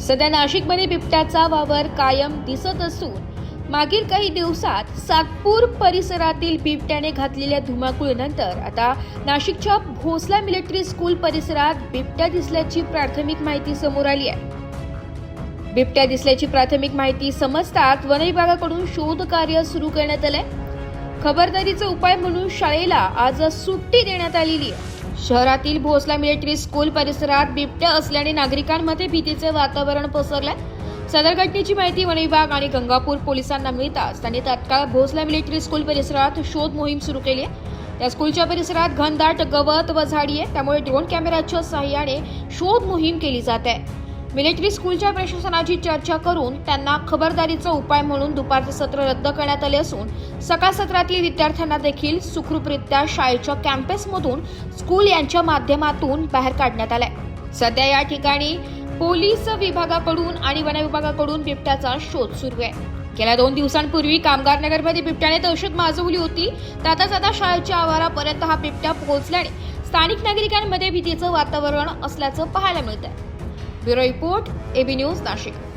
सध्या नाशिकमध्ये बिबट्याचा वावर कायम दिसत असून मागील काही दिवसात सातपूर परिसरातील बिबट्याने घातलेल्या धुमाकूळनंतर आता नाशिकच्या भोसला मिलिटरी स्कूल परिसरात बिबट्या दिसल्याची प्राथमिक माहिती समोर आली आहे. बिबट्या दिसल्याची प्राथमिक माहिती समजताच वन विभागाकडून शोध कार्य सुरू करण्यात आलंय. खबरदारीचा उपाय म्हणून शाळेला आज सुट्टी देण्यात आलेली आहे. शहरातील भोसला मिलिटरी स्कूल परिसरात बिबट्या असल्याने नागरिकांमध्ये भीतीचे वातावरण पसरले सदर घटनेची माहिती वन विभाग आणि गंगापूर पोलिसांना मिळताच त्यांनी तात्काळ भोसला मिलिटरी स्कूल परिसरात शोध मोहीम सुरू केली आहे. त्या स्कूलच्या परिसरात घनदाट गवत व झाडी आहे. त्यामुळे ड्रोन कॅमेऱ्याच्या सहाय्याने शोध मोहीम केली जात आहे. मिलिटरी स्कूलच्या प्रशासनाची चर्चा करून त्यांना खबरदारीचा उपाय म्हणून दुपारचे सत्र रद्द करण्यात आले असून सकाळ सत्रातील विद्यार्थ्यांना देखील सुखरूपरित्या शाळेच्या कॅम्पसमधून स्कूल यांच्या माध्यमातून बाहेर काढण्यात आलंय. सध्या या ठिकाणी पोलीस विभागाकडून आणि वन विभागाकडून बिबट्याचा शोध सुरू आहे. गेल्या दोन दिवसांपूर्वी कामगार नगरमध्ये बिबट्याने दहशत माजवली होती. जाता जाता शाळेच्या आवारापर्यंत हा बिबट्या पोहोचल्याने स्थानिक नागरिकांमध्ये भीतीचं वातावरण असल्याचं पाहायला मिळत आहे bureau report AB news Nashik.